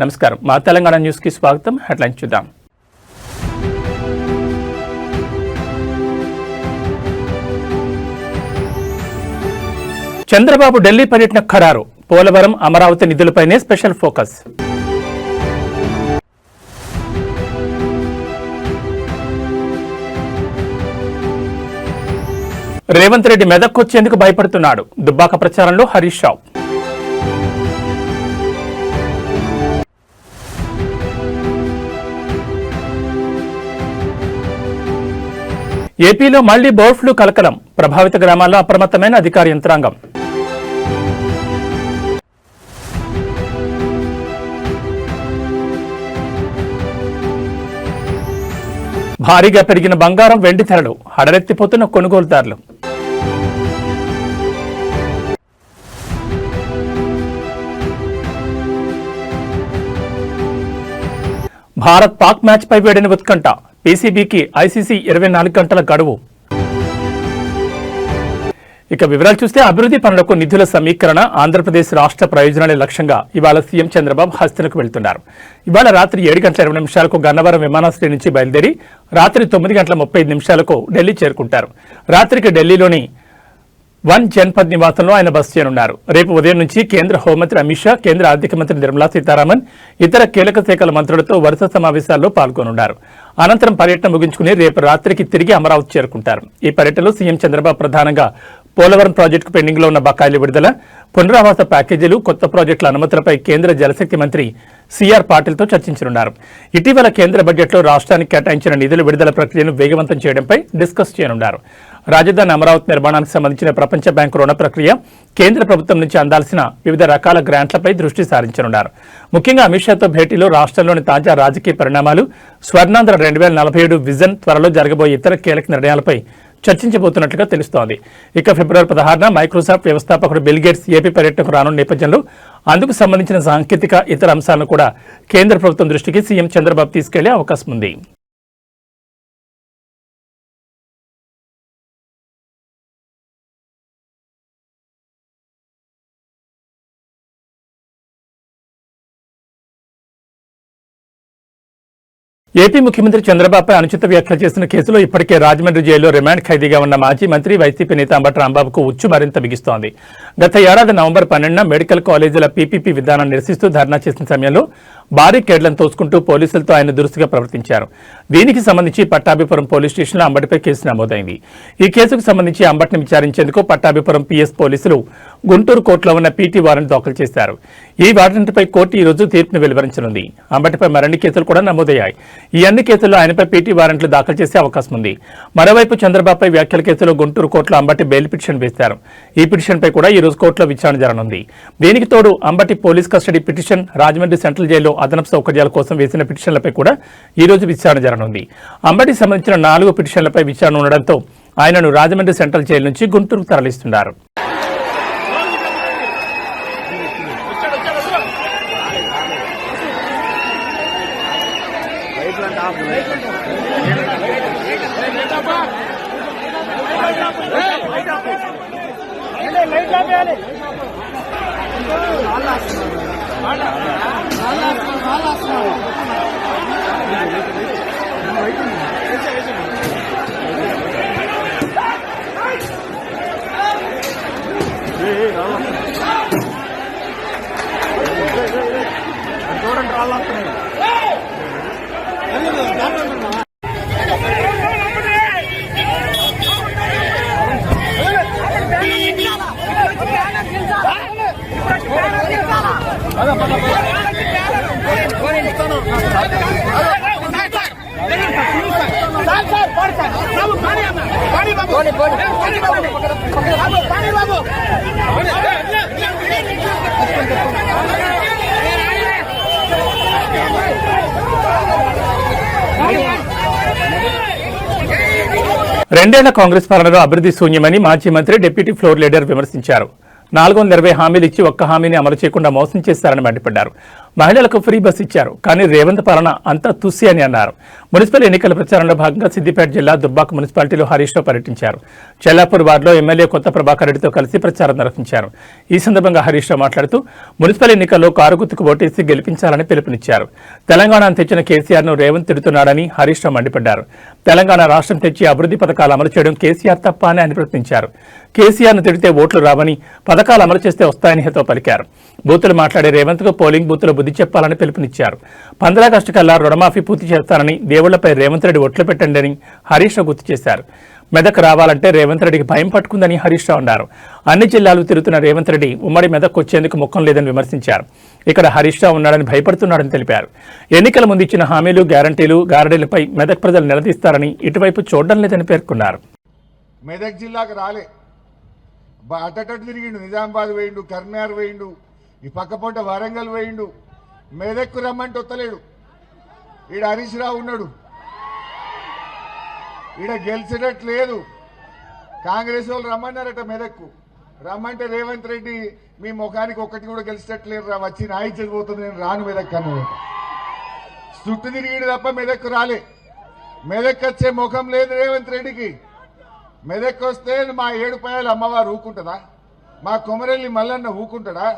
నమస్కారం. మా తెలంగాణ న్యూస్కి స్వాగతం. హెడ్లైన్ చూద్దాం. చంద్రబాబు ఢిల్లీ పర్యటన ఖరారు. పోలవరం అమరావతి నిధులపైనే స్పెషల్ ఫోకస్. రేవంత్ రెడ్డి మెదక్కొచ్చేందుకు భయపడుతున్నాడు. దుబ్బాక ప్రచారంలో హరీష్ రావు. ఏపీలో మళ్ళీ బర్డ్ ఫ్లూ కలకలం. ప్రభావిత గ్రామాల్లో అప్రమత్తమైన అధికార యంత్రాంగం. భారీగా పెరిగిన బంగారం వెండి ధరలు హడరెత్తిపోతున్న కొనుగోలుదారులు. భారత్ పాక్ మ్యాచ్ పై వేడిన ఉత్కంఠ. పీసీబీకి ఐసీసీ ఇరవై నాలుగు గంటల గడువు. ఇక వివరాలు చూస్తే అభివృద్ధి పనులకు నిధుల సమీకరణ ఆంధ్రప్రదేశ్ రాష్ట్ర ప్రయోజనాలే లక్ష్యంగా ఇవాళ సీఎం చంద్రబాబు హస్తలకు వెళ్తున్నారు. ఇవాళ రాత్రి ఏడు గంటల ఇరవై నిమిషాలకు గన్నవరం విమానాశ్రయం నుంచి బయలుదేరి రాత్రి తొమ్మిది గంటల ముప్పై నిమిషాలకు ఢిల్లీ చేరుకుంటారు. రాత్రికి ఢిల్లీలోని వన్ జన్పద్ నివాసంలో ఆయన బస చేయనున్నారు రేపు ఉదయం నుంచి కేంద్ర హోంమంత్రి అమిత్ షా కేంద్ర ఆర్థిక మంత్రి నిర్మలా సీతారామన్ ఇతర కీలక శాఖల మంత్రులతో వరుస సమావేశాల్లో పాల్గొనున్నారు. అనంతరం పర్యటన ముగించుకుని రేపు రాత్రికి తిరిగి అమరావతి చేరుకుంటారు. ఈ పర్యటనలో సీఎం చంద్రబాబు ప్రధానంగా పోలవరం ప్రాజెక్టుకు పెండింగ్లో ఉన్న బకాయిల విడుదల పునరావాస ప్యాకేజీలు కొత్త ప్రాజెక్టుల అనుమతులపై కేంద్ర జలశక్తి మంత్రి సిఆర్ పాటిల్తో చర్చించనున్నారు. ఇటీవల కేంద్ర బడ్జెట్లో రాష్ట్రానికి కేటాయించిన నిధుల విడుదల ప్రక్రియను వేగవంతం చేయడంపై డిస్కస్ చేయనున్నారు. రాజధాని అమరావతి నిర్మాణానికి సంబంధించిన ప్రపంచ బ్యాంకు రుణ ప్రక్రియ కేంద్ర ప్రభుత్వం నుంచి అందాల్సిన వివిధ రకాల గ్రాంట్లపై దృష్టి సారించనున్నారు. ముఖ్యంగా అమిత్ షాతో భేటీలో రాష్ట్రంలోని తాజా రాజకీయ పరిణామాలు స్వర్ణాంధ్ర రెండు వేల నలభై ఏడు విజన్ త్వరలో జరగబోయే ఇతర కీలక నిర్ణయాలపై చర్చించబోతున్నట్లుగా తెలుస్తోంది. ఇక ఫిబ్రవరి పదహారున మైక్రోసాఫ్ట్ వ్యవస్థాపకుడు బిల్ గేట్స్ ఏపీ పర్యటనకు రానున్న నేపథ్యంలో అందుకు సంబంధించిన సాంకేతిక ఇతర అంశాలను కూడా కేంద్ర ప్రభుత్వం దృష్టికి సీఎం చంద్రబాబు తీసుకెళ్ళే అవకాశం ఉంది ఏపీ ముఖ్యమంత్రి చంద్రబాబుపై అనుచిత వ్యాఖ్యలు చేసిన కేసులో ఇప్పటికే రాజమండ్రి జైల్లో రిమాండ్ ఖైదీగా ఉన్న మాజీ మంత్రి వైసీపీ నేత అంబటి రాంబాబుకు ఉచ్చు మరింత బిగిస్తోంది. గత ఏడాది నవంబర్ పన్నెండున మెడికల్ కాలేజీల పీపీపీ విధానం నిరసిస్తూ ధర్నా చేసిన సమయంలో భారీ కేడ్లను తోసుకుంటూ పోలీసులతో ఆయన దురుసుగా ప్రవర్తించారు. దీనికి సంబంధించి పట్టాభిపురం పోలీస్ స్టేషన్లో అంబటిపై కేసు నమోదైంది. ఈ కేసుకు సంబంధించి అంబటిని విచారించేందుకు పట్టాభిపురం పీఎస్ పోలీసులు గుంటూరు కోర్టులో ఉన్న పీటీ వారెంట్ దాఖలు చేశారు. ఈ వారెంట్పై కోర్టు ఈ రోజు తీర్పును వెలువరించనుంది. అంబటిపై మరిన్ని కేసులు కూడా నమోదయ్యాయి. ఈ అన్ని కేసుల్లో ఆయనపై పీటీ వారెంట్లు దాఖలు చేసే అవకాశం ఉంది. మరోవైపు చంద్రబాబుపై వ్యాఖ్యల కేసులో గుంటూరు కోర్టులో అంబటి బెయిల్ పిటిషన్ వేశారు. ఈ పిటిషన్పై కూడా ఈ రోజు కోర్టులో విచారణ జరగనుంది. దీనికి తోడు Ambati police custody petition Rajahmundry central జైల్లో అదనపు సౌకర్యాల కోసం వేసిన పిటిషన్లపై కూడా ఈ రోజు విచారణ జరగనుంది. అంబటికి సంబంధించిన నాలుగు పిటిషన్లపై విచారణ ఉండడంతో ఆయనను రాజమండ్రి సెంట్రల్ జైలు నుంచి గుంటూరుకు తరలిస్తున్నారు. వాళ్ళు పోనీ పోనీ పోనీ బాబు పోనీ బాబు రెండేళ్ళ కాంగ్రెస్ పాలనలో అభివృద్ధి శూన్యమని మాజీ మంత్రి డిప్యూటీ ఫ్లోర్ లీడర్ విమర్శించారు. నాలుగు వందల ఇరవై హామీలు ఇచ్చి ఒక్క హామీని అమలు చేయకుండా మోసం చేశారని మండిపడ్డారు. మహిళలకు ఫ్రీ బస్ ఇచ్చారు. కానీ రేవంత్ పాలన అంతా తుస్సి అని అన్నారు. మున్సిపల్ ఎన్నికల ప్రచారంలో భాగంగా సిద్దిపేట జిల్లా దుబ్బాక మున్సిపాలిటీలో హరీష్ రావు పర్యటించారు. చెల్లాపూర్ వార్డులో ఎమ్మెల్యే కొత్త ప్రభాకర్ రెడ్డితో కలిసి ప్రచారం నిర్వహించారు. ఈ సందర్భంగా హరీష్ రావు మాట్లాడుతూ మున్సిపల్ ఎన్నికల్లో కారు గుర్తుకు ఓటేసి గెలిపించాలని పిలుపునిచ్చారు. తెలంగాణ తెచ్చిన కేసీఆర్ను రేవంత్ తిడుతున్నాడని హరీష్ రావు మండిపడ్డారు. తెలంగాణ రాష్ట్రం తెచ్చి అభివృద్ధి పథకాలు అమలు చేయడం కేసీఆర్ తప్ప అని ఆయన ప్రశ్నించారు. కేసీఆర్ను తిడితే ఓట్లు రావని పథకాలు అమలు చేస్తే వస్తాయని హితో పలికారు. బూతులు మాట్లాడే రేవంత్కు పోలింగ్ బూతులు బుద్ధి చెప్పాలని పిలుపునిచ్చారు. పంద్రాగస్టు కల్లా రుణమాఫీ పూర్తి చేస్తానని దేవుళ్ళపై రేవంత్ రెడ్డి ఒట్లు పెట్టండి అని హరీష్ రావు గుర్తు చేశారు. మెదక్ రావాలంటే రేవంత్ రెడ్డికి భయం పట్టుకుందని హరీష్ రావు అన్నారు. అన్ని జిల్లాలు తిరుగుతున్న రేవంత్ రెడ్డి ఉమ్మడి మెదక్ వచ్చేందుకు ముఖం లేదని విమర్శించారు. ఇక్కడ హరీష్ రావు ఉన్నాడని భయపడుతున్నాడని తెలిపారు. ఎన్నికల ముందు ఇచ్చిన హామీలు గ్యారంటీలు గారడీలపై మెదక్ ప్రజలు నిలదీస్తారని ఇటువైపు చూడడం లేదని పేర్కొన్నారు. మెదక్ జిల్లాకు రాలే. బ- తిరిగిండు. నిజామాబాద్ వేయిండు కర్నార్ వేయిండు ఈ పక్క వరంగల్ వేయిండు మెదక్కు రమ్మంటే వత్తలేడు ఈడ హరీష్ రావు ఉన్నాడు. ఈడ గెలిచేటట్టు లేదు. కాంగ్రెస్ వాళ్ళు రమ్మన్నారట మెదక్కు. రమ్మంటే రేవంత్ రెడ్డి మీ ముఖానికి ఒక్కటి కూడా గెలిచేటట్లేరు రా వచ్చి నాయి చదిపోతుంది నేను రాను మెదక్ అన్నాడు. చుట్టు తిరిగిడు తప్ప మెదక్కు రాలే. మెదక్ వచ్చే ముఖం లేదు రేవంత్ రెడ్డికి. మెదక్కు వస్తే మా ఏడుపాయలు అమ్మవారు ఊకుంటుందా? మా కొమరెల్లి మల్లన్న ఊకుంటాడా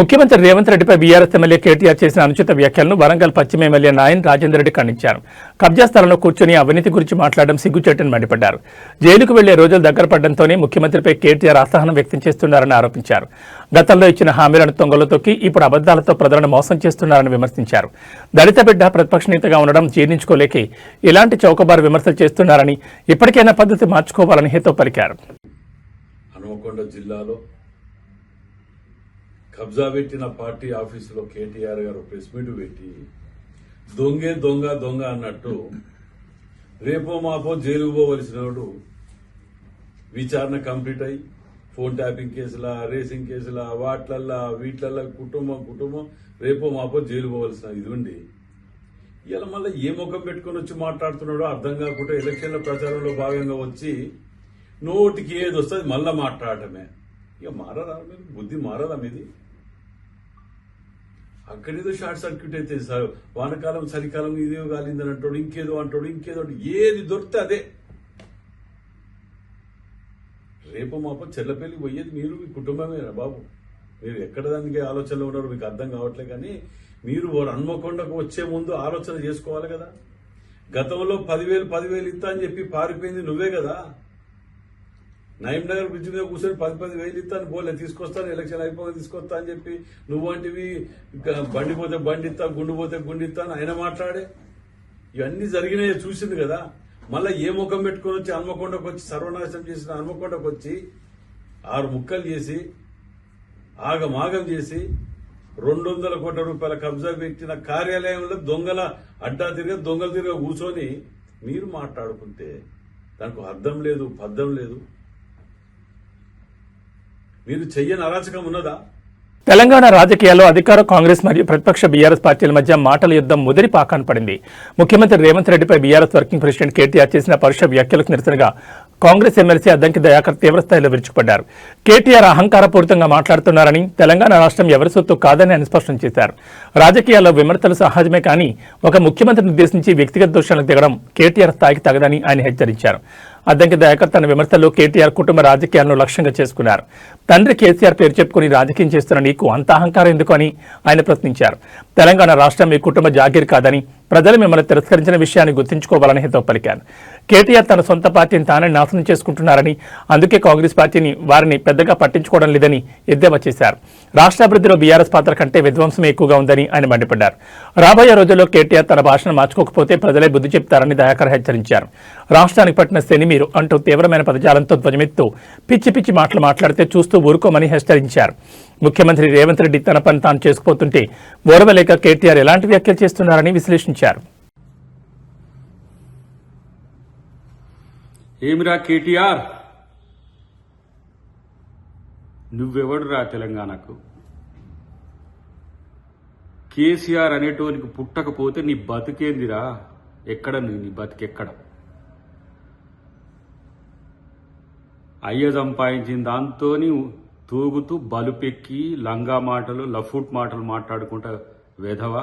ముఖ్యమంత్రి రేవంత్ రెడ్డిపై బీఆర్ఎస్ ఎమ్మెల్యే కేటీఆర్ చేసిన అనుచిత వ్యాఖ్యలను వరంగల్ పశ్చిమ ఎమ్మెల్యే నాయన్ రాజేందర్ రెడ్డి ఖండించారు. కబ్జా స్థలంలో కూర్చొని అవినీతి గురించి మాట్లాడడం సిగ్గుచేటని మండిపడ్డారు. జైలుకు వెళ్ళే రోజులు దగ్గర పడడంతోనే ముఖ్యమంత్రిపై కేటీఆర్ అసహనం వ్యక్తం చేస్తున్నారని ఆరోపించారు. గతంలో ఇచ్చిన హామీలను తొంగలో తొక్కి ఇప్పుడు అబద్దాలతో ప్రజలను మోసం చేస్తున్నారని విమర్శించారు. దళిత బిడ్డ ప్రతిపక్ష నేతగా ఉండడం జీర్ణించుకోలేక ఇలాంటి చౌకబారు విమర్శలు చేస్తున్నారని ఇప్పటికైనా పద్ధతి మార్చుకోవాలని హితో పలికారు. హనుమకొండ జిల్లాలో కబ్జా పెట్టిన పార్టీ ఆఫీసులో కేటీఆర్ గారు ప్రెస్ మీట్ పెట్టి దొంగే దొంగ దొంగ అన్నట్టు రేపో మాపో జైలుకు పోవలసిన వాడు విచారణ కంప్లీట్ అయ్యి ఫోన్ ట్యాపింగ్ కేసులా రేసింగ్ కేసులా వాట్లల్లా వీట్లల్లా కుటుంబం కుటుంబం రేపో మాపో జైలు పోవలసిన ఇది ఉండి ఇలా మళ్ళీ ఏ ముఖం పెట్టుకొని వచ్చి మాట్లాడుతున్నాడో అర్థం కాకుండా ఎలక్షన్ల ప్రచారంలో భాగంగా వచ్చి నోటికి ఏది వస్తుంది మళ్ళా మాట్లాడటమే. ఇక మారదా మీరు బుద్ధి మారదా మీది? అక్కడేదో షార్ట్ సర్క్యూట్ అయితే సార్. వానకాలం చలికాలం ఇదేదో కాలిందని అంటాడు ఇంకేదో అంటాడు ఇంకేదో ఏది దొరికితే అదే. రేపు మాప చెల్లపల్లి పోయేది మీరు మీ కుటుంబమేనా బాబు. మీరు ఎక్కడ దానికి ఆలోచనలో ఉన్నారు మీకు అర్థం కావట్లే కానీ మీరు వారు హన్మకొండకు వచ్చే ముందు ఆలోచన చేసుకోవాలి కదా. గతంలో పదివేలు పదివేలు ఇస్తా అని చెప్పి పారిపోయింది నువ్వే కదా. నయం నగర్ బ్రిడ్జ్ మీద కూర్చొని పది పది వేలు ఇస్తాను పోలే తీసుకొస్తాను ఎలక్షన్ అయిపోయి తీసుకొస్తా అని చెప్పి నువ్వు వంటివి బండి పోతే బండి ఇస్తా గుండు పోతే గుండు ఇస్తాను ఆయన మాట్లాడే. ఇవన్నీ జరిగినాయి చూసింది కదా. మళ్ళీ ఏ ముఖం పెట్టుకొని వచ్చి హన్మకొండకు వచ్చి సర్వనాశనం చేసిన హన్మకొండకు వచ్చి ఆరు ముక్కలు చేసి ఆగమాగం చేసి రెండు వందల కోట్ల రూపాయల కబ్జా పెట్టిన కార్యాలయంలో దొంగల అడ్డా తిరిగి దొంగలు తిరిగి కూర్చొని మీరు మాట్లాడుకుంటే దానికి అర్థం లేదు పద్ధం లేదు. మీరు చెయ్యని అరాచకం ఉన్నదా? తెలంగాణ రాజకీయాల్లో అధికార కాంగ్రెస్ మరియు ప్రతిపక్ష బీఆర్ఎస్ పార్టీల మధ్య మాటల యుద్ధం ముదిరి పాకాన్ పడింది. ముఖ్యమంత్రి రేవంత్ రెడ్డిపై బీఆర్ఎస్ వర్కింగ్ ప్రెసిడెంట్ కేటీఆర్ చేసిన పరుష వ్యాఖ్యలకు నిరసనగా కాంగ్రెస్ ఎమ్మెల్సీ అద్దంకి దయాకర్ తీవ్రస్థాయిలో విరుచుకుపడ్డారు. కేటీఆర్ అహంకారపూరితంగా మాట్లాడుతున్నారని తెలంగాణ రాష్ట్రం ఎవరి సొత్తు కాదని ఆయన స్పష్టం చేశారు. రాజకీయాల్లో విమర్శలు సహజమే కానీ ఒక ముఖ్యమంత్రిని ఉద్దేశించి వ్యక్తిగత దోషాలకు దిగడం కేటీఆర్ స్థాయికి తగదని ఆయన హెచ్చరించారు. అద్దంకి దయాకర్ తన విమర్శల్లో కేటీఆర్ కుటుంబ రాజకీయాలను లక్ష్యంగా చేసుకున్నారు. తండ్రి కేసీఆర్ పేరు చెప్పుకుని రాజకీయం చేస్తున్న నీకు అంత అహంకారం ఎందుకు అని ఆయన ప్రశ్నించారు. తెలంగాణ రాష్ట్రం మీ కుటుంబ జాగీర్ కాదని ప్రజలు మిమ్మల్ని తిరస్కరించిన విషయాన్ని గుర్తుంచుకోవాలని హితవు పలికారు. కేటీఆర్ తన సొంత పార్టీని తానే నాశనం చేసుకుంటున్నారని అందుకే కాంగ్రెస్ పార్టీని వారిని పెద్దగా పట్టించుకోవడం లేదని ఎద్దేవా చేశారు. రాష్ట్రాభివృద్ధిలో బీఆర్ఎస్ పాత్ర కంటే విధ్వంసం ఎక్కువగా ఉందని ఆయన మండిపడ్డారు. రాబోయే రోజుల్లో కేటీఆర్ తన భాషను మార్చుకోకపోతే ప్రజలే బుద్ధి చెప్తారని దయాకర్ హెచ్చరించారు. రాష్ట్రానికి పట్టిన శని మీరు అంటూ తీవ్రమైన పదజాలంతో ధ్వజమెత్తు పిచ్చి పిచ్చి మాటలు మాట్లాడితే చూస్తూ ఊరుకోమని హెచ్చరించారు. ముఖ్యమంత్రి రేవంత్ రెడ్డి తన పని తాను చేసుకుపోతుంటే ఓర్వలేక కేటీఆర్ ఎలాంటి వ్యాఖ్యలు చేస్తున్నారని విశ్లేషించారు. ఏమిరా కేటీఆర్? నువ్వెవడురా తెలంగాణకు? కేసీఆర్ అనేటోనికి పుట్టకపోతే నీ బతికేందిరా? ఎక్కడ నీ నీ బతికెక్కడ? అయ్య సంపాదించిన దాంతో తూగుతూ బలుపెక్కి లంగా మాటలు లఫూట్ మాటలు మాట్లాడుకుంటా వేధవా?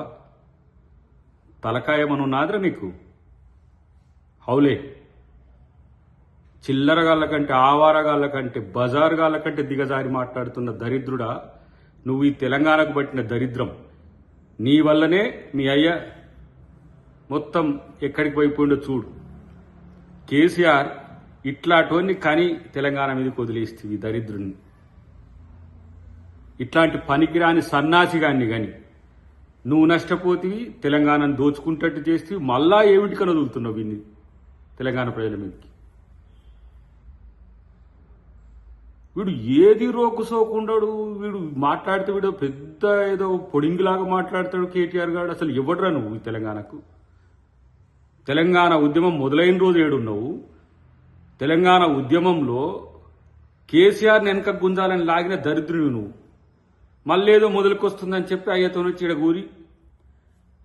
తలకాయమనున్నాదిరా నీకు హౌలే! చిల్లరగాళ్ళ కంటే ఆవారగాళ్ళ కంటే బజారుగాళ్ళ కంటే దిగజారి మాట్లాడుతున్న దరిద్రుడా నువ్వు ఈ తెలంగాణకు పట్టిన దరిద్రం. నీ వల్లనే మీ అయ్య మొత్తం ఎక్కడికి పోయిపోయిండో చూడు. కేసీఆర్ ఇట్లాంటివన్నీ కానీ తెలంగాణ మీదకి వదిలేస్తుంది ఈ దరిద్రుని ఇట్లాంటి పనికిరాని సన్నాసిగాన్ని కానీ నువ్వు నష్టపోతివి తెలంగాణను దోచుకుంటట్టు చేస్తే మళ్ళా ఏమిటికని వదులుతున్నావు వీన్ని తెలంగాణ ప్రజల మీదకి? వీడు ఏది రోకు సోకుండాడు వీడు మాట్లాడితే వీడు పెద్ద ఏదో పొడింగిలాగా మాట్లాడతాడు కేటీఆర్ గారు. అసలు ఇవ్వడరా నువ్వు తెలంగాణకు? తెలంగాణ ఉద్యమం మొదలైన రోజు ఏడున్నావు? తెలంగాణ ఉద్యమంలో కేసీఆర్ వెనక గుంజాలని లాగిన దరిద్రుడు నువ్వు. మళ్ళేదో మొదలుకొస్తుందని చెప్పి అయ్యతో వచ్చి ఈడ కూరి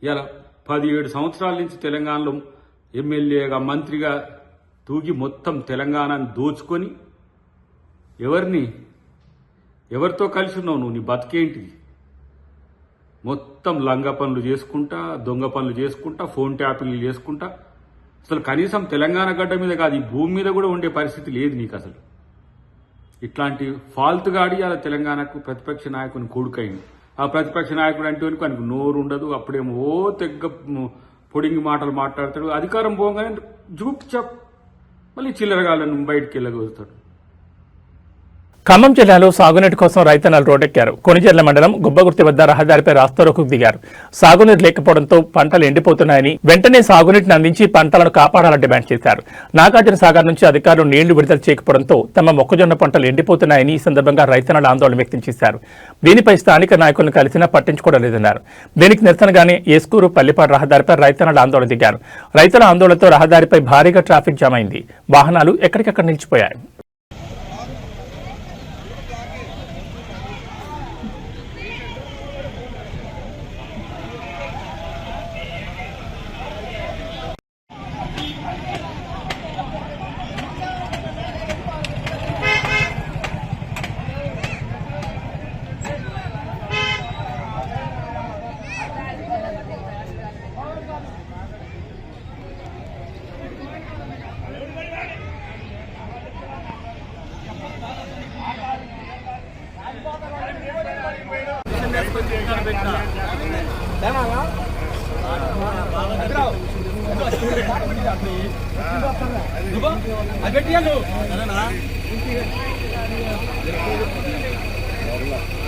ఇలా పదిహేడు సంవత్సరాల నుంచి తెలంగాణలో ఎమ్మెల్యేగా మంత్రిగా తూగి మొత్తం తెలంగాణను దోచుకొని ఎవరిని? ఎవరితో కలిసి ఉన్నావు నువ్వు? నీ బతికేంటిది? మొత్తం లంగ పనులు చేసుకుంటా దొంగ పనులు చేసుకుంటా ఫోన్ ట్యాపింగ్లు చేసుకుంటా. అసలు కనీసం తెలంగాణ గడ్డ మీద కాదు ఈ భూమి మీద కూడా ఉండే పరిస్థితి లేదు నీకు అసలు. ఇట్లాంటి ఫాల్తుగా గాడి అలా తెలంగాణకు ప్రతిపక్ష నాయకుని కొడుకైంది ఆ ప్రతిపక్ష నాయకుడు అంటే వానికి నోరు ఉండదు అప్పుడేమో ఓ తెగ్గ పొడింగి మాటలు మాట్లాడతాడు. అధికారం పోగానే జూప్ చప్ మళ్ళీ చిల్లరగాళ్ళను బయటికి వెళ్ళగలుగుతాడు. ఖమ్మం జిల్లాలో సాగునీటి కోసం రైతన్నలు రోడ్డెక్కారు. కొనిజర్ల మండలం గుబ్బగుర్తి వద్ద రహదారిపై రాస్తారోకు దిగారు. సాగునీరు లేకపోవడంతో పంటలు ఎండిపోతున్నాయని వెంటనే సాగునీటిని అందించి పంటలను కాపాడాలని డిమాండ్ చేశారు. నాగార్జున సాగర్ నుంచి అధికారులు నీళ్ళు విడుదల చేయకపోవడంతో తమ మొక్కజొన్న పంటలు ఎండిపోతున్నాయని ఈ సందర్భంగా రైతన్నలు ఆందోళన వ్యక్తం చేశారు. దీనిపై స్థానిక నాయకులను కలిసినా పట్టించుకోవడం లేదన్నారు దీనికి నిరసనగానే ఏస్కూరు పల్లిపాడు రహదారిపై రైతన్నలు ఆందోళన దిగారు. రైతుల ఆందోళనతో రహదారిపై భారీగా ట్రాఫిక్ జామ్ అయింది. వాహనాలు ఎక్కడికక్కడ నిలిచిపోయాయి.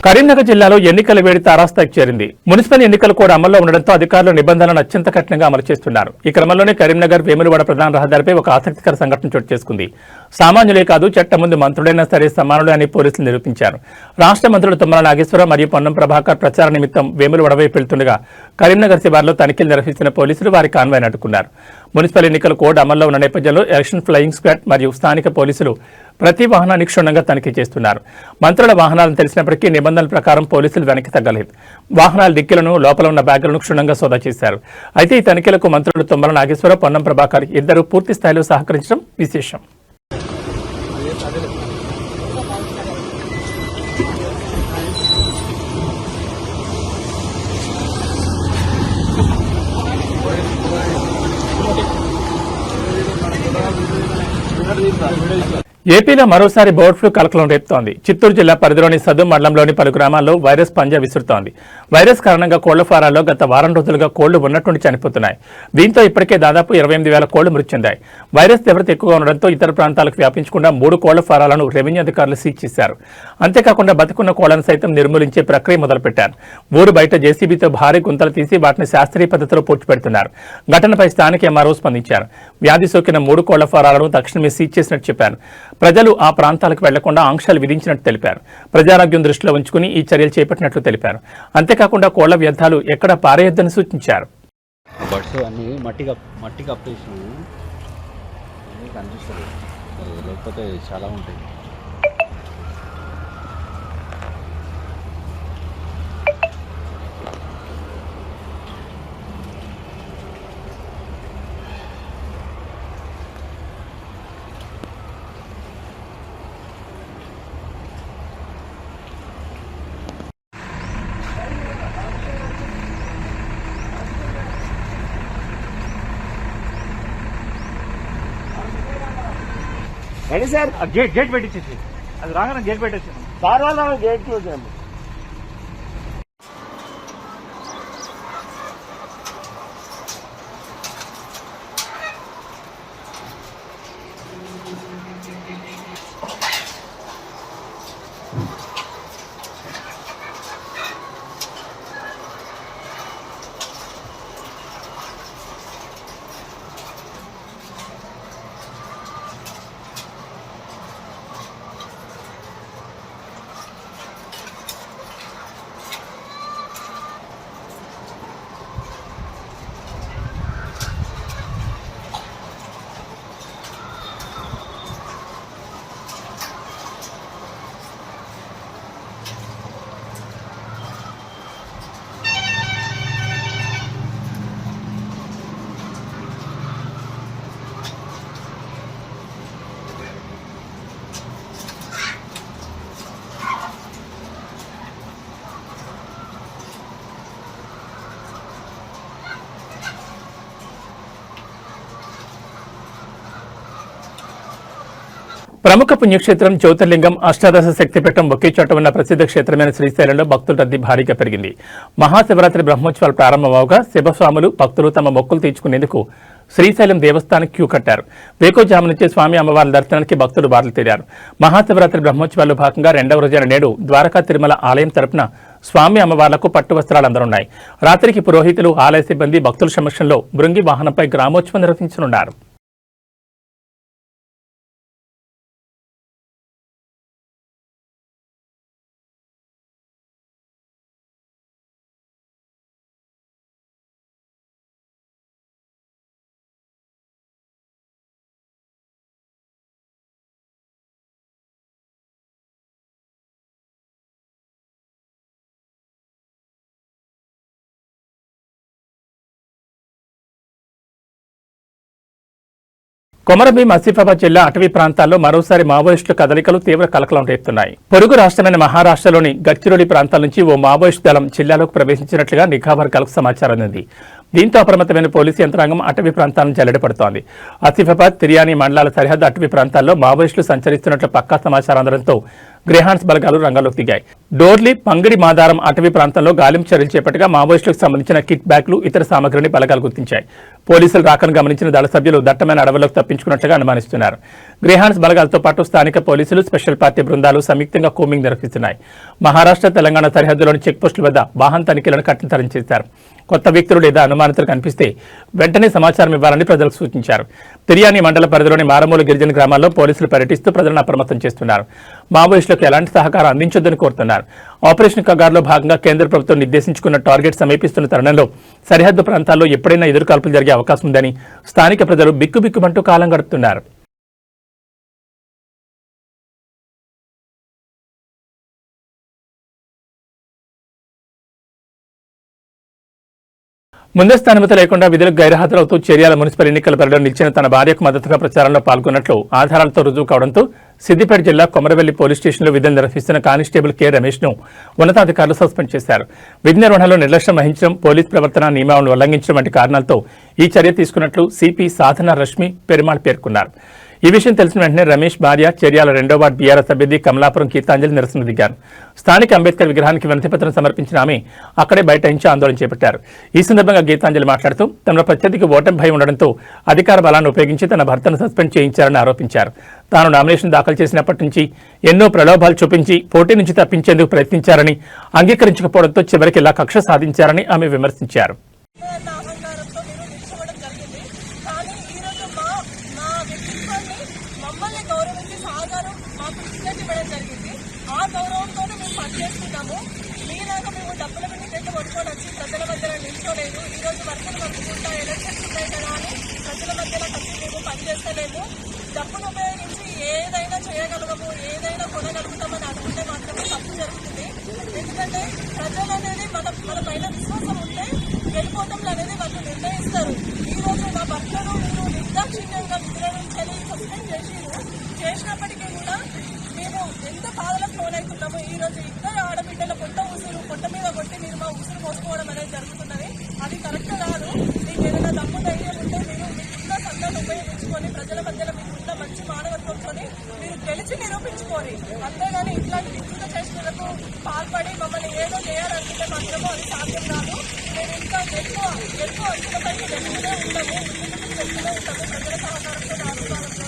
కరీంనగర్ జిల్లాలో ఎన్నికల వేడి తారాస్థాయికి చేరింది. మున్సిపల్ ఎన్నికలు కూడా అమల్లో ఉండడంతో అధికారులు నిబంధనలను అత్యంత కఠినంగా అమలు చేస్తున్నారు. ఈ క్రమంలోనే కరీంనగర్ వేములవాడ ప్రధాన రహదారిపై ఒక ఆసక్తికర సంఘటన చోటు చేసుకుంది. సామాన్యులే కాదు చట్టం ముందు మంత్రుడైనా సరే సమానుడే అని పోలీసులు నిరూపించారు. రాష్ట్ర మంత్రులు తుమ్మల నాగేశ్వరరావు మరియు పొన్నం ప్రభాకర్ ప్రచార నిమిత్తం వేములవాడ వైపు వెళ్తుండగా కరీంనగర్ శివార్లో తనిఖీలు నిర్వహిస్తున్న పోలీసులు వారి కాన్వాయ్ని అడ్డుకున్నారు. మున్సిపల్ ఎన్నికల కోడ్ అమల్లో ఉన్న నేపథ్యంలో ఎలక్షన్ ఫ్లయింగ్ స్క్వాడ్ మరియు స్థానిక పోలీసులు ప్రతి వాహనాన్ని క్షుణ్ణంగా తనిఖీ చేస్తున్నారు. మంత్రుల వాహనాలను తెలిసినప్పటికీ నిబంధనల ప్రకారం పోలీసులు వెనక్కి తగ్గలేదు. వాహనాల డిక్కీలను లోపల ఉన్న బ్యాగులను క్షుణ్ణంగా సోదా చేశారు. అయితే ఈ తనిఖీలకు మంత్రులు తుమ్మల నాగేశ్వరరావు పొన్నం ప్రభాకర్ ఇద్దరు పూర్తి స్థాయిలో సహకరించడం విశేషం. ఏపీలో మరోసారి బర్డ్ ఫ్లూ కలకలం రేపుతోంది. చిత్తూరు జిల్లా పరిధిలోని సదు మండలంలోని పలు గ్రామాల్లో వైరస్ పంజా విసురుతోంది. వైరస్ కారణంగా కోళ్ళ ఫారాల్లో గత వారం రోజులుగా కోళ్ళు ఉన్నట్టుండి చనిపోతున్నాయి. దీంతో ఇప్పటికే దాదాపు ఇరవై ఎనిమిది వేల కోళ్ళు మృతి చెందాయి. వైరస్ తీవ్రత ఎక్కువగా ఉండడంతో ఇతర ప్రాంతాలకు వ్యాపించకుండా మూడు కోళ్ళ ఫారాలను రెవెన్యూ అధికారులు సీజ్ చేశారు. అంతేకాకుండా బతుకున్న కోళ్ళను సైతం నిర్మూలించే ప్రక్రియ మొదలుపెట్టారు. ఊరు బయట జేసీబీతో భారీ గుంతలు తీసి వాటిని శాస్త్రీయ పద్ధతిలో పూడ్చిపెడుతున్నారు ఘటనపై స్థానిక ఎంఆర్ఓ స్పందించారు. వ్యాధి సోకిన మూడు కోళ్ళ ఫారాలను తక్షణమే సీజ్ చేసినట్టు చెప్పారు. ప్రజలు ఆ ప్రాంతాలకు వెళ్ళకుండా ఆంక్షలు విధించినట్టు తెలిపారు. ప్రజారోగ్యం దృష్టిలో ఉంచుకుని ఈ చర్యలు చేపట్టినట్లు తెలిపారు. అంతేకాకుండా కోళ్ళ వ్యర్థాలు ఎక్కడ పారేయొద్దని సూచించారు. మట్టి మట్టి కప్పేసినాము కనిపిస్తుంది లేకపోతే చాలా ఉంటాయి. Ready sir? గేట్ గేట్ పెట్టించేసి అది రాగానే గేట్ పెట్టేసాను సార్ వాళ్ళ గేట్ క్లోజ్ ప్రముఖ పుణ్యక్షేత్రం జ్యోతిర్లింగం అష్టాదశ శక్తిపీఠం ఒకే చోట ఉన్న ప్రసిద్ధ క్షేత్రమైన శ్రీశైలంలో భక్తుల రద్దీ భారీగా పెరిగింది. మహాశివరాత్రి బ్రహ్మోత్సవాలు ప్రారంభమవగా శివస్వాములు భక్తులు తమ మొక్కులు తీర్చుకునేందుకు శ్రీశైలం దేవస్థానం క్యూ కట్టారు. వేకోజాము నుంచి స్వామి అమ్మవారి దర్శనానికి భక్తులు బారులు తీరారు మహాశివరాత్రి బ్రహ్మోత్సవాల్లో భాగంగా రెండవ రోజైన నేడు ద్వారకా తిరుమల ఆలయం తరపున స్వామి అమ్మవార్లకు పట్టు వస్త్రాలు అందనున్నాయి రాత్రికి పురోహితులు ఆలయ సిబ్బంది భక్తుల సమక్షంలో బృంగి వాహనంపై గ్రామోత్సవం నిర్వహించనున్నారు. కొమరభీం ఆసిఫాబాద్ జిల్లా అటవీ ప్రాంతాల్లో మరోసారి మావోయిస్టుల కదలికలు తీవ్ర కలకలం రేపుతున్నాయి. పొరుగు రాష్ట్రమైన మహారాష్ట్రలోని గడ్చిరోలి ప్రాంతాల నుంచి ఓ మావోయిస్టు దళం జిల్లాలోకి ప్రవేశించినట్లుగా నిఘా వర్గాలకు సమాచారం అందింది. దీంతో అప్రమత్తమైన పోలీసు యంత్రాంగం అటవీ ప్రాంతాలను జల్లెడపడుతోంది ఆసిఫాబాద్ తిరియాని మండలాల సరిహద్దు అటవీ ప్రాంతాల్లో మావోయిస్టులు సంచరిస్తున్నట్లు పక్కా సమాచారం అందడంతో గ్రేహాన్స్ బలగాలు రంగంలోకి దిగాయి. డోర్లీ పంగిడి మాదారం అటవీ ప్రాంతంలో గాలింపు చర్యలు చేపట్టగా మావోయిస్టులకు సంబంధించిన కిట్ బ్యాగ్లు ఇతర సామగ్రిని బలగాలు గుర్తించాయి. పోలీసులు రాకను గమనించిన దళ సభ్యులు దట్టమైన అడవులకు తప్పించుకున్నట్లుగా అనుమానిస్తున్నారు. గ్రేహాన్స్ బలగాలతో పాటు స్థానిక పోలీసులు స్పెషల్ పార్టీ బృందాలు సంయుక్తంగా కూమింగ్ నిర్వహిస్తున్నాయి. మహారాష్ట్ర తెలంగాణ సరిహద్దులోని చెక్పోస్టుల వద్ద వాహన తనిఖీలను కఠినతరం చేశారు. కొత్త వ్యక్తులు లేదా అనుమానితులు కనిపిస్తే వెంటనే సమాచారం ఇవ్వాలని ప్రజలకు సూచించారు. తిరియాని మండల పరిధిలోని మారమూల గిరిజన గ్రామాల్లో పోలీసులు పర్యటిస్తూ ప్రజలను అప్రమత్తం చేస్తున్నారు. మావోయిస్టులకు ఎలాంటి సహకారం అందించొద్దని కోరుతున్నారు. ఆపరేషన్ కగార్లో భాగంగా కేంద్ర ప్రభుత్వం నిర్దేశించుకున్న టార్గెట్ సమీపిస్తున్న తరుణంలో సరిహద్దు ప్రాంతాల్లో ఎప్పుడైనా ఎదురుకాల్పులు జరిగే అవకాశం ఉందని స్థానిక ప్రజలు బిక్కుబిక్కుమంటూ కాలం గడుపుతున్నారు. ముందస్తు అనుమతి లేకుండా విధులకు గైరహాజరవుతూ చర్యాల మున్సిపల్ ఎన్నికల పరిధిలో నిలిచిన తన భార్యకు మద్దతుగా ప్రచారంలో పాల్గొన్నట్లు ఆధారాలతో రుజువు కావడంతో సిద్దిపేట జిల్లా కొమరవెల్లి పోలీస్ స్టేషన్లో విధులు నిర్వహిస్తున్న కానిస్టేబుల్ కె రమేష్ను ఉన్నతాధికారులు సస్పెండ్ చేశారు. విధి నిర్వహణలో నిర్లక్ష్యం వహించడం పోలీస్ ప్రవర్తన నియమాలను ఉల్లంఘించడం వంటి కారణాలతో ఈ చర్య తీసుకున్నట్లు సిపి సాధన రష్మి పెరుమాళ్ పేర్కొన్నారు. ఈ విషయం తెలిసిన వెంటనే రమేష్ భార్య చర్యాల రెండో వార్డు బీఆర్ఎస్ అభ్యర్థి కమలాపురం గీతాంజలి నిరసన దిగారు. స్థానిక అంబేద్కర్ విగ్రహానికి వినతిపత్రం సమర్పించిన ఆమె అక్కడే బైఠాయించి ఆందోళన చేపట్టారు. ఈ సందర్భంగా గీతాంజలి మాట్లాడుతూ తమ ప్రత్యర్థికి ఓటమి భయం ఉండడంతో అధికార బలాన్ని ఉపయోగించి తన భర్తను సస్పెండ్ చేయించారని ఆరోపించారు. తాను నామినేషన్ దాఖలు చేసినప్పటి నుంచి ఎన్నో ప్రలోభాలు చూపించి పోటీ నుంచి తప్పించేందుకు ప్రయత్నించారని అంగీకరించకపోవడంతో చివరికి ఇలా కక్ష సాధించారని ఆమె విమర్శించారు. మా వ్యక్తిత్వాన్ని మమ్మల్ని గౌరవించి సాగారు మాకు ఇచ్చేది ఇవ్వడం జరిగింది. ఆ గౌరవంతో మేము పనిచేస్తున్నాము. మీలాగా మేము డబ్బుల మీద పెట్టి కొనుక్కొని వచ్చి ప్రజల మధ్యన నిల్చోలేదు. ఈ రోజు వర్షాలు పడుకుంటా ఎలక్షన్స్ ఉన్నాయి కదా అని ప్రజల మధ్యన కలిసి మేము పనిచేస్తలేము. డబ్బును ఉపయోగించి ఏదైనా చేయగలగము ఏదైనా కొనగలుగుతామని అనుకుంటే మాత్రమే తప్పు జరుగుతుంది. ఎందుకంటే ప్రజలు అనేది మన మన పైన విశ్వాసం ఉంటే వెళ్ళిపోవటం అనేది వాళ్ళు నిర్ణయిస్తారు. ఈ రోజు నా భర్తను నిర్దాక్షిణ్యంగా విక్రమించని సస్పెండ్ చేసిండ్రు. చేసినప్పటికీ కూడా మేము ఎంత బాధలకు లోనవుతున్నామో ఈ రోజు ఇద్దరు ఆడబిడ్డల పొట్ట ఉసురు పొట్ట మీద కొట్టి మీరు మా ఉసురు మోసుకోవడం అనేది జరుగుతున్నది. అది కరెక్ట్ కాదు. మీకు ఏదైనా దమ్ము ధైర్యం ఉంటే మీరు మీకున్న సందర్భం ఉపయోగించుకొని ప్రజల మధ్యలో మీకున్న మంచి మానవత్వంతో మీరు గెలిచి నిరూపించుకోని అంతేగాని ఇట్లాంటి వికృత చేసినందుకు పాల్పడి మమ్మల్ని ఏదో చేయాలనుకుంటే మాత్రమో అది సాధ్యం కాదు. మేము ఇంకా ఎక్కువ ఎక్కువ అంచులపై ఎక్కువగా ఉండము ముందుకు వెళ్తూనే ప్రజల సహకారంతో ఆశీర్వాదంతో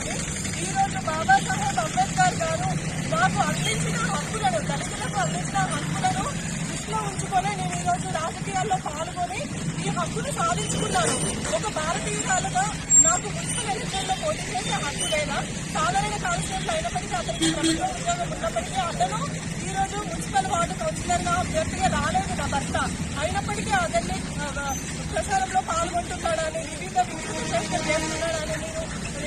ఈ రోజు బాబాసాహెబ్ అంబేద్కర్ గారు మాకు అందించిన హక్కులను దళితులకు అందించిన హక్కులను దృష్టిలో ఉంచుకొని నేను ఈ రోజు రాజకీయాల్లో పాల్గొని ఈ హక్కును సాధించుకున్నాను ఒక భారతీయురాలుగా నాకు మున్సిపల్ ఎన్నికల్లో పోటీ చేసే హక్కు సాధారణ కాన్స్టిట్యూట్లు అయినప్పటికీ అతనికి ప్రభుత్వ ఉద్యోగం ఉన్నప్పటికీ అతను ఈరోజు మున్సిపల్ వార్డు కౌన్సిలర్గా అభ్యర్థిగా రాలేదు నా భర్త. అయినప్పటికీ అతన్ని ప్రచారంలో పాల్గొంటున్నాడని వివిధ విశ్లేషణ చేస్తున్నాడని నేను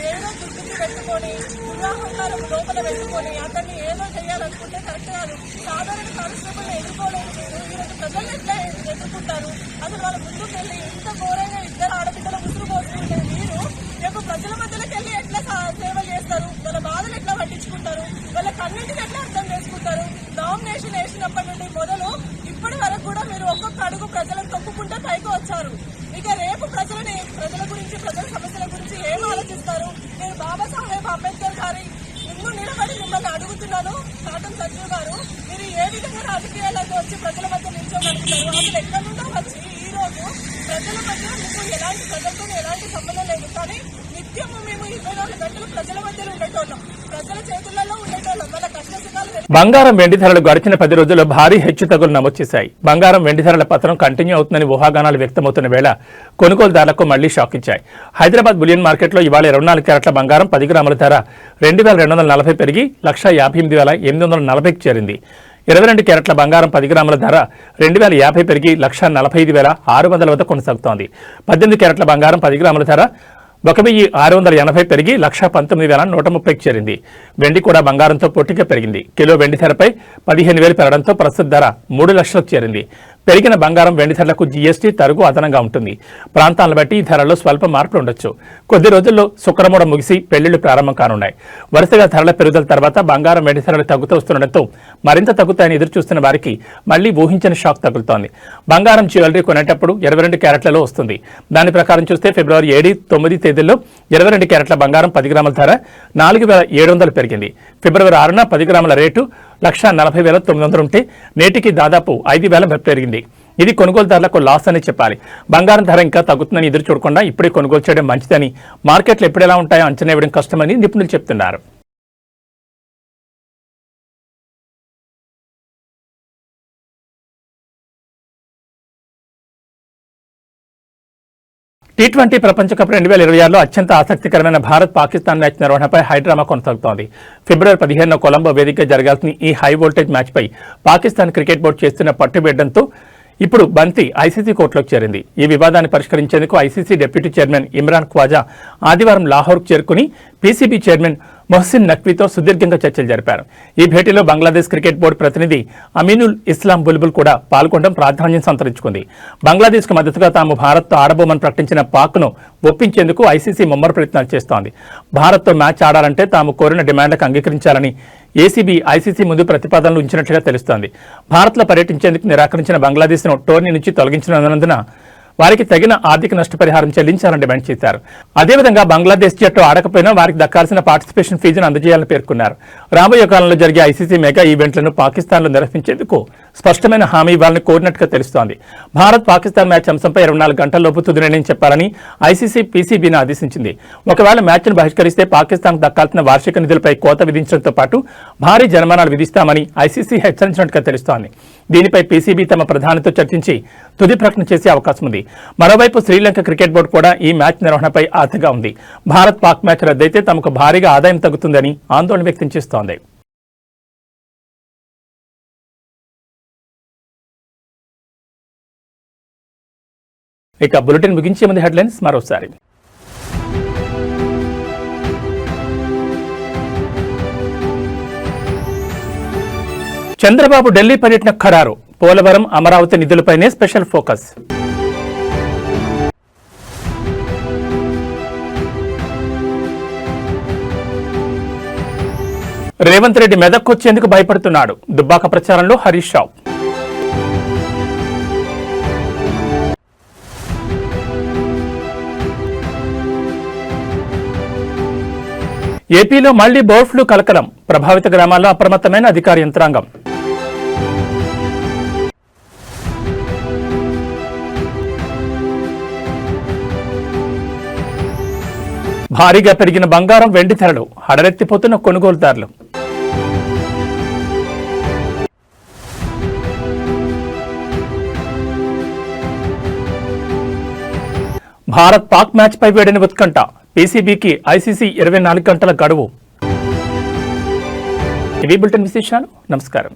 ఏదో దుర్గుతి పెట్టుకొని దురాహంకారం లోపల పెట్టుకొని అతన్ని ఏదో చేయాలనుకుంటే కరెక్ట్ కాదు. సాధారణ పరిశ్రమలు ఎదుర్కోలేదు మీరు ఈరోజు ప్రజలు ఎట్లా ఎదుర్కొంటారు అసలు వాళ్ళ ముందుకు వెళ్ళి ఇంత ఘోరంగా ఇద్దరు ఆడబిడ్డలు ముసురు పోసుకుంటే మీరు రేపు ప్రజల మధ్యలోకి వెళ్ళి ఎట్లా సేవలు చేస్తారు? వాళ్ళ బాధలు ఎట్లా పట్టించుకుంటారు? వాళ్ళ కన్నింటిని ఎట్లా అర్థం చేసుకుంటారు? నామినేషన్ వేసినప్పటి నుండి మొదలు ఇప్పటి వరకు కూడా మీరు ఒక్కొక్క అడుగు ప్రజలను తొక్కుకుంటే ఆలోచించారు ఇక రేపు ప్రజలని ప్రజల గురించి ప్రజల సమస్యల గురించి ఏం ఆలోచిస్తారు? నేను బాబాసాహెబ్ అంబేద్కర్ గారి ముందు నిలబడి మిమ్మల్ని అడుగుతున్నాను కాటం సంజీవ్ గారు. మీరు ఏ విధంగా రాజకీయాలకు వచ్చి ప్రజల మధ్య నిల్చోగలుగుతారు అసలు ఎక్కడి నుండో వచ్చి ఈ రోజు ప్రజల మధ్య మీకు ఎలాంటి ప్రజలతో ఎలాంటి సంబంధం లేదు. కానీ నిత్యము మేము ఇరవై నాలుగు గంటలు ప్రజల మధ్యలో ఉండేటోళ్ళం. ప్రజల చేతులు ఉండేటోళ్ళం వాళ్ళ కష్ట సుఖాలు బంగారం వెండి ధరలు గడిచిన పది రోజుల్లో భారీ హెచ్చుతగ్గులు నమోదు చేశాయి. బంగారం వెండి ధరల పతనం కంటిన్యూ అవుతుందని ఊహాగానాలు వ్యక్తమవుతున్న వేళ కొనుగోలుదారులకు మళ్ళీ షాక్ ఇచ్చాయి. హైదరాబాద్ బులియన్ మార్కెట్లో ఇవాళ ఇరవై నాలుగు క్యారెట్ల బంగారం పది గ్రాముల ధర రెండు వేల రెండు వందల నలభై పెరిగి లక్ష యాభై ఎనిమిది వేల ఎనిమిది వందల నలభైకి చేరింది. ఇరవై రెండు క్యారెట్ల బంగారం పది గ్రాముల ధర రెండు వేల యాభై పెరిగి లక్ష నలభై ఐదు వేల ఆరు వందల వద్ద కొనసాగుతోంది. పద్దెనిమిది క్యారెట్ల బంగారం పది గ్రాముల ధర ఒక వెయ్యి ఆరు వందల ఎనభై పెరిగి లక్ష పంతొమ్మిది వేల నూట ముప్పైకి చేరింది. వెండి కూడా బంగారంతో పోటీగా పెరిగింది. కిలో వెండి ధరపై పదిహేను వేలు పెరగడంతో ప్రస్తుత ధర మూడు లక్షలకు చేరింది. పెరిగిన బంగారం వెండి ధరలకు జీఎస్టీ తరుగు అదనంగా ఉంటుంది. ప్రాంతాలను బట్టి ఈ ధరల్లో స్వల్ప మార్పులు ఉండొచ్చు. కొద్ది రోజుల్లో శుక్రమూడ ముగిసి పెళ్ళిళ్ళు ప్రారంభం కానున్నాయి. వరుసగా ధరల పెరుగుదల తర్వాత బంగారం వెండి ధరలు తగ్గుతూ వస్తుండటంతో మరింత తగ్గుతాయని ఎదురు చూస్తున్న వారికి మళ్ళీ ఊహించిన షాక్ తగులుతోంది. బంగారం జ్యువెలరీ కొనేటప్పుడు ఇరవై రెండు క్యారెట్లలో వస్తుంది. దాని ప్రకారం చూస్తే ఫిబ్రవరి ఏడు తొమ్మిది తేదీల్లో ఇరవై రెండు క్యారెట్ల బంగారం పది గ్రాముల ధర నాలుగు వేల ఏడు వందలు పెరిగింది. ఫిబ్రవరి ఆరున పది గ్రాముల రేటు లక్ష నలభై వేల తొమ్మిది వందలు ఉంటే నేటికి దాదాపు ఐదు వేల పెరిగింది ఇది కొనుగోలుదారులకు లాస్ అని చెప్పాలి. బంగారం ధర ఇంకా తగ్గుతుందని ఎదురు చూడకుండా ఇప్పుడే కొనుగోలు చేయడం మంచిదని మార్కెట్లు ఎప్పుడెలా ఉంటాయో అంచనా వేయడం కష్టమని నిపుణులు చెప్తున్నారు. టీ ట్వంటీ ప్రపంచ కప్ రెండు వేల ఇరవై ఆరులో అత్యంత ఆసక్తికరమైన భారత్ పాకిస్తాన్ మ్యాచ్ నిర్వహణపై హైడ్రామా కొనసాగుతోంది. ఫిబ్రవరి పదిహేనున కొలంబో వేదికగా జరగాల్సిన ఈ హై వోల్టేజ్ మ్యాచ్పై పాకిస్తాన్ క్రికెట్ బోర్డు చేస్తున్న పట్టుబిడ్డంతో ఇప్పుడు బంతి ఐసీసీ కోర్టులోకి చేరింది. ఈ వివాదాన్ని పరిష్కరించేందుకు ICC deputy chairman Imran Khawaja ఆదివారం లాహోర్కు చేరుకుని పీసీబీ చైర్మన్ మొహసిన్ నక్వీతో సుదీర్ఘంగా చర్చలు జరిపారు. ఈ భేటీలో బంగ్లాదేశ్ క్రికెట్ బోర్డు ప్రతినిధి అమీనుల్ ఇస్లాం బుల్బుల్ కూడా పాల్గొనడం ప్రాధాన్యం సంతరించుకుంది. బంగ్లాదేశ్కు మద్దతుగా తాము భారత్తో ఆడబోమని ప్రకటించిన పాక్ను ఒప్పించేందుకు ఐసీసీ ముమ్మర ప్రయత్నాలు చేస్తోంది. భారత్తో మ్యాచ్ ఆడాలంటే తాము కోరిన డిమాండ్లకు అంగీకరించాలని ఏసీబీ ఐసీసీ ముందు ప్రతిపాదనలు ఉంచినట్లుగా తెలుస్తోంది. భారత్లో పర్యటించేందుకు నిరాకరించిన బంగ్లాదేశ్ను టోర్నీ నుంచి తొలగించినందున వారికి తగిన ఆర్థిక నష్టపరిహారం చెల్లించాలని డిమాండ్ చేశారు. అదేవిధంగా బంగ్లాదేశ్ జట్టు ఆడకపోయినా వారికి దక్కాల్సిన పార్టిసిపేషన్ ఫీజును అందజేయాలని పేర్కొన్నారు. రాబోయే కాలంలో జరిగే ఐసీసీ మెగా ఈవెంట్లను పాకిస్తాన్లో నిర్వహించేందుకు స్పష్టమైన హామీ ఇవ్వాలని కోరినట్టుగా తెలుస్తోంది. భారత్ పాకిస్తాన్ మ్యాచ్ అంశంపై ఇరవై నాలుగు గంటల్లోపు తుది నిర్ణయం చెప్పాలని ఐసీసీ పీసీబీని ఆదేశించింది. ఒకవేళ మ్యాచ్ను బహిష్కరిస్తే పాకిస్తాన్ దక్కాల్సిన వార్షిక నిధులపై కోత విధించడంతో పాటు భారీ జరిమానాలు విధిస్తామని ఐసీసీ హెచ్చరించినట్టుగా తెలుస్తోంది. దీనిపై పీసీబీ తమ ప్రధానితో చర్చించి తుది ప్రకటన చేసే అవకాశం ఉంది. మరోవైపు శ్రీలంక క్రికెట్ బోర్డు కూడా ఈ మ్యాచ్ నిర్వహణపై ఆశగా ఉంది. భారత్ పాక్ మ్యాచ్ రద్దయితే తమకు భారీగా ఆదాయం తగ్గుతుందని ఆందోళన వ్యక్తం చేస్తోంది. ఇక బులెటిన్ ముగించే ముందు హెడ్లైన్స్ మరోసారి. చంద్రబాబు ఢిల్లీ పర్యటన ఖరారు. పోలవరం అమరావతి నిధులపైనే స్పెషల్ ఫోకస్. రేవంత్ రెడ్డి మెదక్కొచ్చేందుకు భయపడుతున్నాడు. దుబ్బాక ప్రచారంలో హరీష్ రావు. ఏపీలో మళ్ళీ బర్డ్ ఫ్లూ కలకలం. ప్రభావిత గ్రామాల్లో అప్రమత్తమైన అధికార యంత్రాంగం. భారీగా పెరిగిన బంగారం వెండి ధరలు హడరెత్తిపోతున్న కొనుగోలుదారులు. భారత్ పాక్ మ్యాచ్ పై వేడిన ఉత్కంఠ. పీసీబీకి ఐసీసీ ఇరవై నాలుగు గంటల గడువు. ఇవి బులెటిన్ విశేషాలు. నమస్కారం.